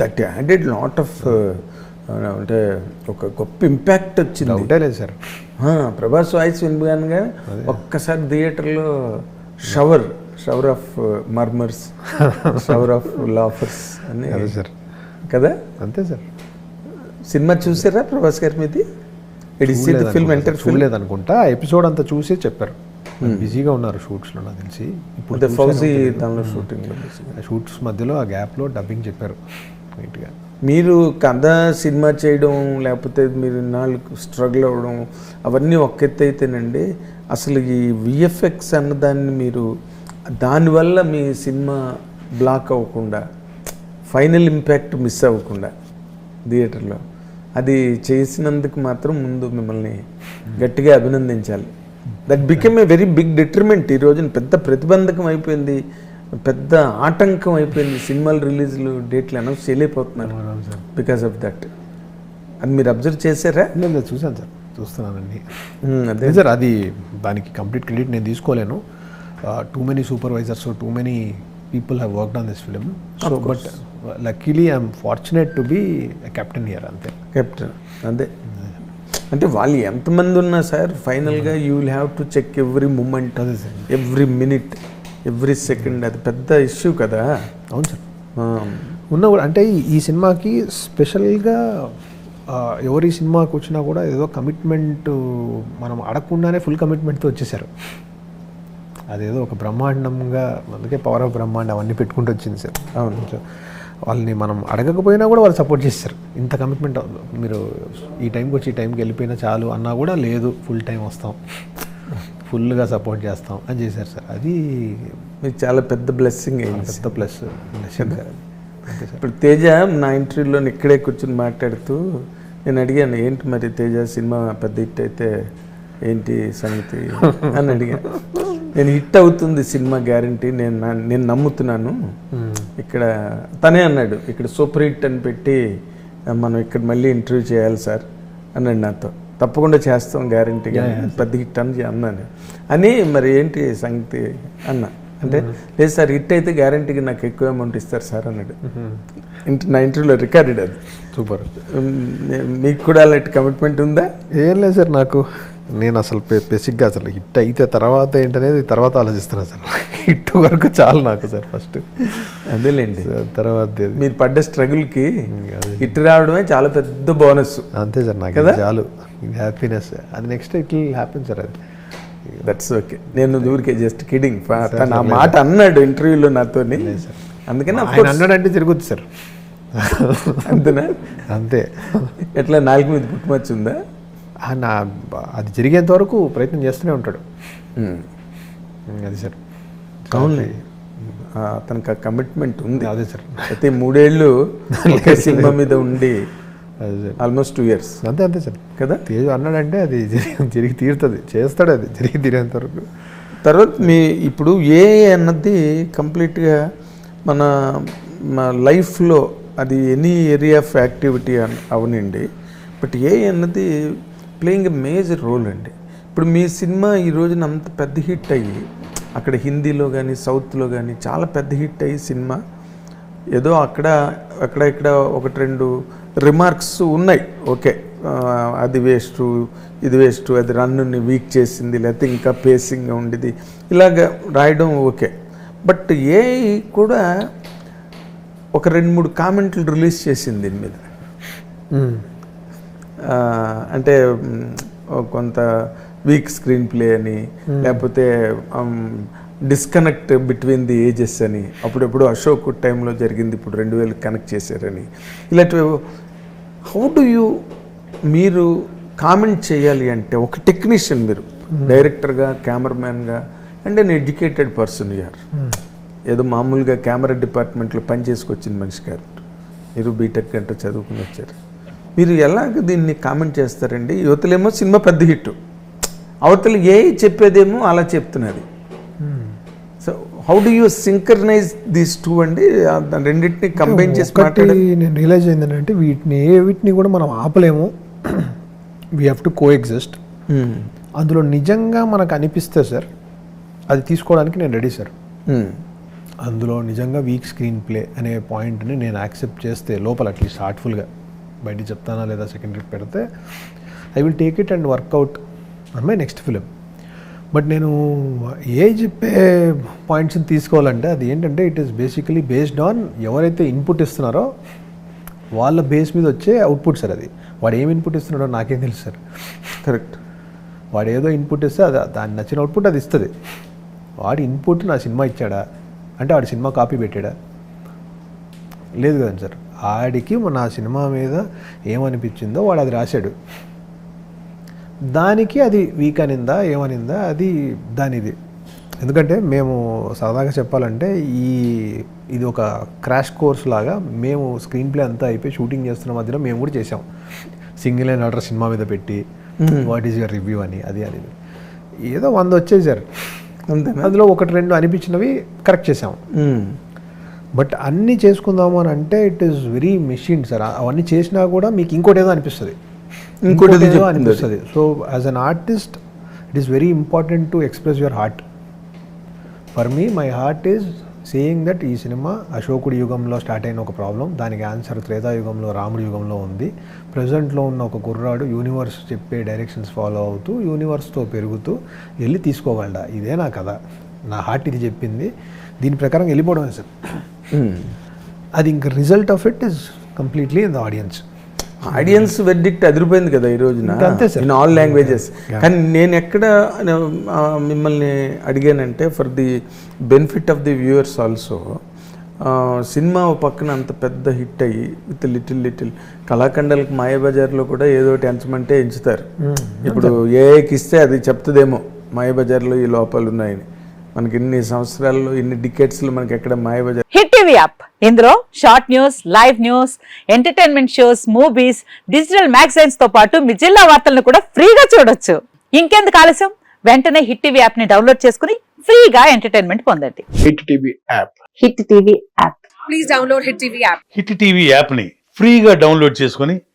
That added lot of అంటే ఒక గొప్ప ఇంపాక్ట్ వచ్చింది. డౌటే లేదు సార్ ప్రభాస్ వాయిస్ వినగానే ఒక్కసారి థియేటర్లో shower shower of murmurs shower of laughters అని అదే సార్ కదా? అంతే సార్ సినిమా చూసారా ప్రభాస్ గారి మీది? ఇట్ ఇస్ ఫిల్మ్ ఎంటర్ చూడలేదు అనుకుంటా. ఎపిసోడ్ అంతా చూసే చెప్పారు. బిజీగా ఉన్నారు షూట్స్లో నాకు తెలిసి. ఇప్పుడు ఫౌజీ దానిలో షూటింగ్ షూట్స్ మధ్యలో ఆ గ్యాప్లో డబ్బింగ్ చెప్పారు. నీట్గా మీరు కథ సినిమా చేయడం లేకపోతే మీరు నాలుగు స్ట్రగుల్ అవ్వడం అవన్నీ ఒక్క ఎత్తు అయితేనండి అసలు ఈ విఎఫ్ఎక్స్ అన్నదాన్ని మీరు దానివల్ల మీ సినిమా బ్లాక్ అవ్వకుండా ఫైనల్ ఇంపాక్ట్ మిస్ అవ్వకుండా థియేటర్లో అది చేసినందుకు మాత్రం ముందు మిమ్మల్ని గట్టిగా అభినందించాలి. That became a very big detriment ఈ రోజున పెద్ద ప్రతిబంధకం అయిపోయింది. పెద్ద ఆటంకం అయిపోయింది. సినిమాలు రిలీజ్లు డేట్లు అనౌన్స్ చేయలేకపోతున్నారు బికాస్ ఆఫ్ దట్ అది మీరు అబ్జర్వ్ చేశారా? లేదు, చూశాను సార్. చూస్తున్నానండి Hmm, అదే. సార్ అది దానికి కంప్లీట్ క్రెడిట్ నేను తీసుకోలేను. Too many supervisors too many people have worked on this film so but luckily I'm fortunate to be captain here అంతే. కెప్టెన్ అదే అంటే వాళ్ళు ఎంతమంది ఉన్నా సార్ ఫైనల్గా you will have to check every moment అదే sir. Every minute every second అది పెద్ద ఇష్యూ కదా. అవును సార్. ఉన్న కూడా అంటే ఈ- సినిమాకి స్పెషల్గా ఎవరి సినిమాకి వచ్చినా కూడా ఏదో కమిట్మెంట్ మనం అడగకుండానే ఫుల్ కమిట్మెంట్తో వచ్చేసారు. అదేదో ఒక బ్రహ్మాండంగా అందుకే పవర్ ఆఫ్ బ్రహ్మాండం అవన్నీ పెట్టుకుంటూ వచ్చింది సార్. అవును. సో వాళ్ళని మనం అడగకపోయినా కూడా వాళ్ళు సపోర్ట్ చేస్తారు. ఇంత కమిట్మెంట్ మీరు ఈ టైంకి వచ్చి ఈ టైంకి వెళ్ళిపోయినా చాలు అన్నా కూడా లేదు ఫుల్ టైం వస్తాం. ఫుల్గా సపోర్ట్ చేస్తాం అని చేశారు సార్. అది మీకు చాలా పెద్ద బ్లెస్సింగ్ అయింది. పెద్ద ప్లస్ ఇప్పుడు తేజ నా ఇంటర్వ్యూలో ఇక్కడే కూర్చుని మాట్లాడుతూ నేను అడిగాను ఏంటి మరి తేజ సినిమా పెద్ద హిట్ అయితే ఏంటి సంగతి? అని అడిగాను. నేను హిట్ అవుతుంది సినిమా గ్యారంటీ నేను నేను నమ్ముతున్నాను. ఇక్కడ తనే అన్నాడు ఇక్కడ సూపర్ హిట్ అని పెట్టి మనం ఇక్కడ మళ్ళీ ఇంటర్వ్యూ చేయాలి సార్ అన్నాడు నాతో. తప్పకుండా చేస్తాం గ్యారంటీగా. పెద్ద హిట్ అని అన్నాను. అని మరి ఏంటి సంగతి అన్న. అంటే లేదు సార్ హిట్ అయితే గ్యారంటీగా నాకు ఎక్కువ అమౌంట్ ఇస్తారు సార్ అన్నాడు. నా ఇంటర్వ్యూలో రికార్డెడ్ అది. సూపర్. మీకు కూడా అలాంటి కమిట్మెంట్ ఉందా? ఏం లేదు సార్ నాకు నేను అసలు బేసిక్గా అసలు హిట్ అయితే తర్వాత ఏంటనేది తర్వాత ఆలోచిస్తున్నా సార్. హిట్ వరకు చాలు నాకు సార్ ఫస్ట్. అదేలేండి. తర్వాత. మీరు పడ్డ స్ట్రగుల్కి హిట్ రావడమే చాలా పెద్ద బోనస్. అంతే సార్ నాకు కదా? చాలు. హ్యాపీనెస్. అది next it will happen sir అది. దట్స్ ఓకే నేను ఊరికే జస్ట్ కిడింగ్ ఆ మాట అన్నాడు ఇంటర్వ్యూలో నాతోని. అందుకని ఆయన అన్నాడంటే తిరుగుద్ది సార్. అంతేనా? అంతే. ఎట్లా నాలుగు మీద పుట్టుమచ్చ ఉందా ఆ నా అది జరిగేంత వరకు ప్రయత్నం చేస్తూనే ఉంటాడు. అది సార్. అవునులే. ఆ, అతనికి ఆ కమిట్మెంట్ ఉంది. అదే సార్. ప్రతి మూడేళ్ళు సినిమా మీద ఉండి ఆల్మోస్ట్ టూ ఇయర్స్ అంతే అంతే సార్. కదా? తేజు అన్నాడంటే అది జరిగి తీరుతుంది. చేస్తాడు అది జరిగి తీరేంత వరకు. తర్వాత మీ ఇప్పుడు ఏ అన్నది కంప్లీట్గా మన మన లైఫ్లో అది ఎనీ ఏరియా ఆఫ్ యాక్టివిటీ అన్ అవనండి. బట్ ఏ అన్నది ప్లేయింగ్ ఎ మేజర్ రోల్ అండి. ఇప్పుడు మీ సినిమా ఈ రోజున అంత పెద్ద హిట్ అయ్యి అక్కడ హిందీలో కానీ సౌత్లో కానీ చాలా పెద్ద హిట్ అయ్యి సినిమా. ఏదో అక్కడ అక్కడ ఇక్కడ ఒకటి రెండు రిమార్క్స్ ఉన్నాయి. ఓకే అది వేస్ట్ ఇది వేస్ట్ అది రన్నుని వీక్ చేసింది లేకపోతే ఇంకా పేసింగ్గా ఉండేది. ఇలాగ రాయడం ఓకే. బట్ ఏ కూడా ఒక రెండు మూడు కామెంట్లు రిలీజ్ చేసింది దీని మీద. అంటే కొంత వీక్ స్క్రీన్ ప్లే అని లేకపోతే డిస్కనెక్ట్ బిట్వీన్ ది ఏజెస్ అని అప్పుడెప్పుడు అశోక్ టైంలో జరిగింది ఇప్పుడు రెండు వేలు కనెక్ట్ చేశారని. ఇలాంటివి హౌ డు యూ మీరు కామెంట్ చేయాలి అంటే ఒక టెక్నీషియన్ మీరు డైరెక్టర్గా కెమెరామ్యాన్గా అండ్ అన్ ఎడ్యుకేటెడ్ పర్సన్ యార్ ఏదో మామూలుగా కెమెరా డిపార్ట్మెంట్లో పని చేసుకొచ్చిన మనిషి గారు మీరు బీటెక్ గంట చదువుకుని వచ్చారు. మీరు ఎలాగ దీన్ని కామెంట్ చేస్తారండి? యువతలేమో సినిమా పెద్ద హిట్. అవతల ఏ చెప్పేదేమో అలా చెప్తున్నది. So how do you synchronize these two అండి? రెండింటిని కంబైన్ చేసి నేను రియలైజ్ అయింది వీటిని ఏ వీటిని కూడా మనం ఆపలేము. We have to coexist. అందులో నిజంగా మనకు అనిపిస్తే సార్ అది తీసుకోవడానికి నేను రెడీ సార్. Hmm. అందులో నిజంగా వీక్ స్క్రీన్ ప్లే అనే పాయింట్ని నేను యాక్సెప్ట్ చేస్తే లోపల అట్లీస్ట్ హార్ట్ఫుల్గా బయటికి చెప్తానా లేదా సెకండరీ పెడితే I will take it and work out on my next film but నేను ఏ చెప్పే పాయింట్స్ని తీసుకోవాలంటే అది ఏంటంటే it is basically based on ఎవరైతే ఇన్పుట్ ఇస్తున్నారో వాళ్ళ బేస్ మీద వచ్చే అవుట్పుట్ సార్ అది. వాడు ఏం ఇన్పుట్ ఇస్తున్నాడో నాకేం తెలుసు సార్ కరెక్ట్ వాడు ఏదో ఇన్పుట్ ఇస్తే అది దాన్ని నచ్చిన అవుట్పుట్ అది ఇస్తుంది. వాడి ఇన్పుట్ నా సినిమా ఇచ్చాడా? అంటే వాడి సినిమా కాపీ పెట్టాడా? లేదు కదండి సార్ ఆడికి నా సినిమా మీద ఏమనిపించిందో వాడు అది రాశాడు. దానికి అది వీక్ అనిందా ఏమనిందా అది దానిది. ఎందుకంటే మేము సరదాగా చెప్పాలంటే ఈ ఇది ఒక క్రాష్ కోర్స్ లాగా మేము స్క్రీన్ ప్లే అంతా అయిపోయి షూటింగ్ చేస్తున్న మధ్యలో మేము కూడా చేసాం సింగిల్ అండ్ ఆర్డర్ సినిమా మీద పెట్టి వాట్ ఈస్ యువర్ రివ్యూ అని అది అని ఏదో వంద వచ్చేసారు. అందులో ఒకటి రెండు అనిపించినవి కరెక్ట్ చేసాం. బట్ అన్నీ చేసుకుందాము అని అంటే it is very machine sir అవన్నీ చేసినా కూడా మీకు ఇంకోటి ఏదో అనిపిస్తుంది. ఇంకోటి ఏదో. అనిపిస్తుంది. So as an artist it is very important to express your heart for me my heart is saying that ఈ సినిమా అశోకుడి యుగంలో స్టార్ట్ అయిన ఒక ప్రాబ్లం దానికి ఆన్సర్ త్రేతాయుగంలో రాముడి యుగంలో ఉంది. ప్రజెంట్లో ఉన్న ఒక కుర్రాడు యూనివర్స్ చెప్పే డైరెక్షన్స్ ఫాలో అవుతూ యూనివర్స్తో పెరుగుతూ వెళ్ళి తీసుకోగలడా ఇదే నా కథ. నా హార్ట్ ఇది చెప్పింది. దీని ప్రకారం వెళ్ళిపోవడమే సార్. అది ఇంక result of it is completely in the audience audience verdict అదిరిపోయింది కదా ఈ రోజున. ఇన్ ఆల్ లాంగ్వేజెస్ కానీ నేను ఎక్కడ మిమ్మల్ని అడిగానంటే for the benefit of the viewers also cinema పక్కన అంత పెద్ద హిట్ అయ్యి విత్ లిటిల్ లిటిల్ కళాఖండాలకు మాయాబజార్లో కూడా ఏదో ఎంచమంటే ఎంచుతారు. ఇప్పుడు ఏఐకి ఇస్తే అది చెప్తుందేమో మాయాబజార్లో ఈ లోపాలు ఉన్నాయని మనకి ఇన్ని సంవత్సరాల్లో ఇన్ని డికెట్స్లో మనకి ఎక్కడ మాయాబజార్ హిట్ టీవీ యాప్. ఇందులో short news live news entertainment shows movies digital మ్యాగజైన్స్తో పాటు మీ జిల్లా వార్తలను కూడా ఫ్రీగా చూడొచ్చు. ఇంకెందుకు ఆలస్యం? వెంటనే హిట్ టీవీ యాప్ని డౌన్లోడ్ చేసుకుని ఫ్రీగా ఎంటర్టైన్మెంట్ పొందండి. Hit TV app. Hit TV app. Please download Hit TV app. Hit TV యాప్ని ఫ్రీగా డౌన్లోడ్ చేసుకొని